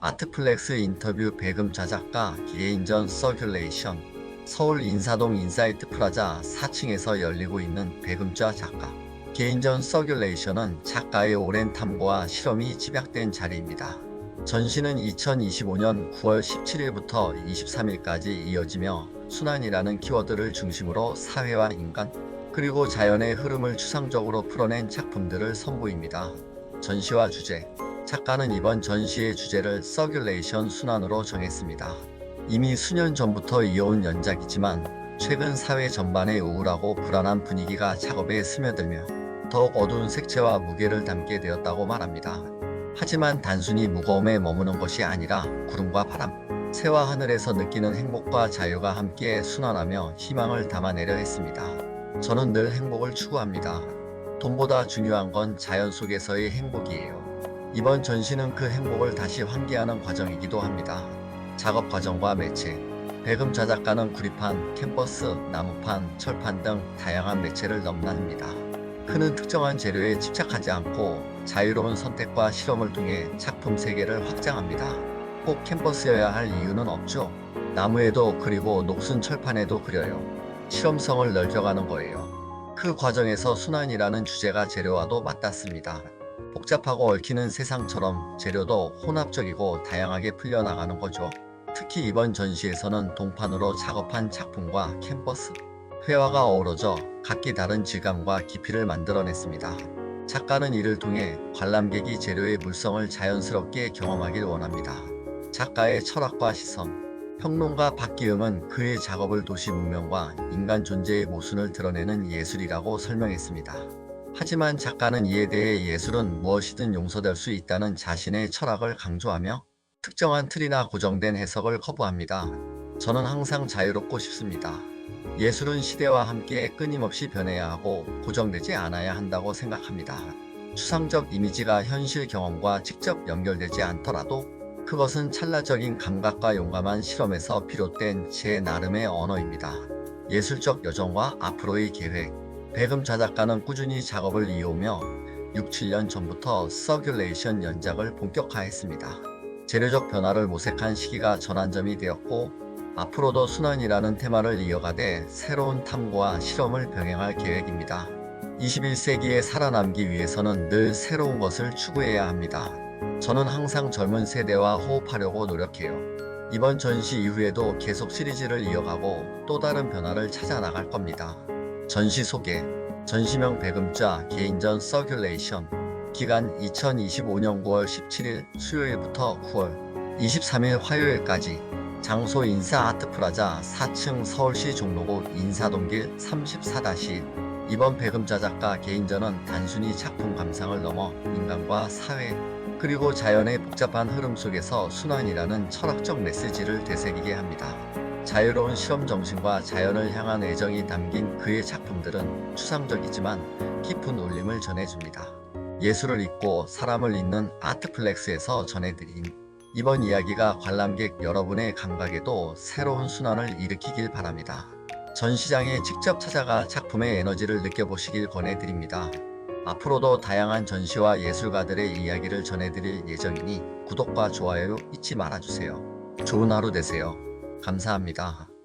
아트플렉스 인터뷰 배금 자 작가 개인전 서큘레이션 서울 인사동 인사이트 프라자 4층에서 열리고 있는 배금자 작가 개인전 서큘레이션은 작가의 오랜 탐구와 실험이 집약된 자리입니다. 전시는 2025년 9월 17일부터 23일까지 이어지며 순환이라는 키워드를 중심으로 사회와 인간 그리고 자연의 흐름을 추상적으로 풀어낸 작품들을 선보입니다. 전시와 주제 작가는 이번 전시의 주제를 서큘레이션 순환으로 정했습니다. 이미 수년 전부터 이어온 연작이지만 최근 사회 전반의 우울하고 불안한 분위기가 작업에 스며들며 더욱 어두운 색채와 무게를 담게 되었다고 말합니다. 하지만 단순히 무거움에 머무는 것이 아니라 구름과 바람, 새와 하늘에서 느끼는 행복과 자유가 함께 순환하며 희망을 담아내려 했습니다. 저는 늘 행복을 추구합니다. 돈보다 중요한 건 자연 속에서의 행복이에요. 이번 전시는 그 행복을 다시 환기하는 과정이기도 합니다. 작업 과정과 매체. 배금 자 작가는 구리판, 캔버스, 나무판, 철판 등 다양한 매체를 넘나듭니다. 그는 특정한 재료에 집착하지 않고 자유로운 선택과 실험을 통해 작품 세계를 확장합니다. 꼭 캔버스여야 할 이유는 없죠. 나무에도 그리고 녹슨 철판에도 그려요. 실험성을 넓혀가는 거예요. 그 과정에서 순환이라는 주제가 재료와도 맞닿습니다. 복잡하고 얽히는 세상처럼 재료도 혼합적이고 다양하게 풀려나가는 거죠. 특히 이번 전시에서는 동판으로 작업한 작품과 캔버스, 회화가 어우러져 각기 다른 질감과 깊이를 만들어냈습니다. 작가는 이를 통해 관람객이 재료의 물성을 자연스럽게 경험하길 원합니다. 작가의 철학과 시선, 평론가 박기영은 그의 작업을 도시 문명과 인간 존재의 모순을 드러내는 예술이라고 설명했습니다. 하지만 작가는 이에 대해 예술은 무엇이든 용서될 수 있다는 자신의 철학을 강조하며 특정한 틀이나 고정된 해석을 거부합니다. 저는 항상 자유롭고 싶습니다. 예술은 시대와 함께 끊임없이 변해야 하고 고정되지 않아야 한다고 생각합니다. 추상적 이미지가 현실 경험과 직접 연결되지 않더라도 그것은 찰나적인 감각과 용감한 실험에서 비롯된 제 나름의 언어입니다. 예술적 여정과 앞으로의 계획. 배금 자 작가는 꾸준히 작업을 이어오며 6, 7년 전부터 서큘레이션 연작을 본격화했습니다. 재료적 변화를 모색한 시기가 전환점이 되었고 앞으로도 순환이라는 테마를 이어가되 새로운 탐구와 실험을 병행할 계획입니다. 21세기에 살아남기 위해서는 늘 새로운 것을 추구해야 합니다. 저는 항상 젊은 세대와 호흡하려고 노력해요. 이번 전시 이후에도 계속 시리즈를 이어가고 또 다른 변화를 찾아 나갈 겁니다. 전시 소개 전시명 배금자 개인전 서큘레이션 기간 2025년 9월 17일 수요일부터 9월 23일 화요일까지 장소 인사 아트 프라자 4층 서울시 종로구 인사동길 34-1 이번 배금자 작가 개인전은 단순히 작품 감상을 넘어 인간과 사회 그리고 자연의 복잡한 흐름 속에서 순환이라는 철학적 메시지를 되새기게 합니다. 자유로운 실험 정신과 자연을 향한 애정이 담긴 그의 작품들은 추상적이지만 깊은 울림을 전해줍니다. 예술을 잊고 사람을 잇는 아트플렉스에서 전해드린 이번 이야기가 관람객 여러분의 감각에도 새로운 순환을 일으키길 바랍니다. 전시장에 직접 찾아가 작품의 에너지를 느껴보시길 권해드립니다. 앞으로도 다양한 전시와 예술가들의 이야기를 전해드릴 예정이니 구독과 좋아요 잊지 말아주세요. 좋은 하루 되세요. 감사합니다.